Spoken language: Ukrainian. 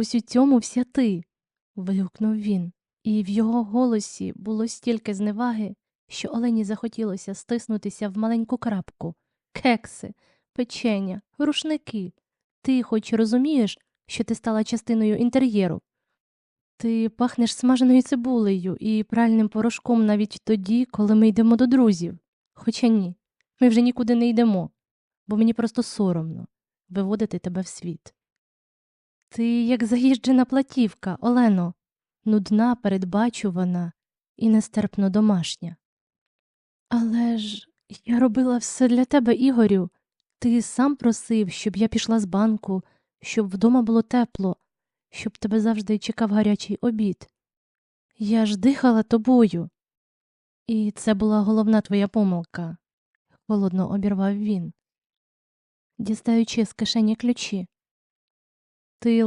ось у цьому вся ти. вигукнув він, і в його голосі було стільки зневаги, що Олені захотілося стиснутися в маленьку крапку. Кекси, печення, рушники. Ти хоч розумієш, що ти стала частиною інтер'єру? Ти пахнеш смаженою цибулею і пральним порошком навіть тоді, коли ми йдемо до друзів. Хоча ні, ми вже нікуди не йдемо, бо мені просто соромно виводити тебе в світ. Ти як заїжджена платівка, Олено, нудна, передбачувана і нестерпно домашня. Але ж я робила все для тебе, Ігорю. Ти сам просив, щоб я пішла з банку, щоб вдома було тепло, щоб тебе завжди чекав гарячий обід. Я ж дихала тобою. І це була головна твоя помилка, холодно обірвав він, дістаючи з кишені ключі. Ти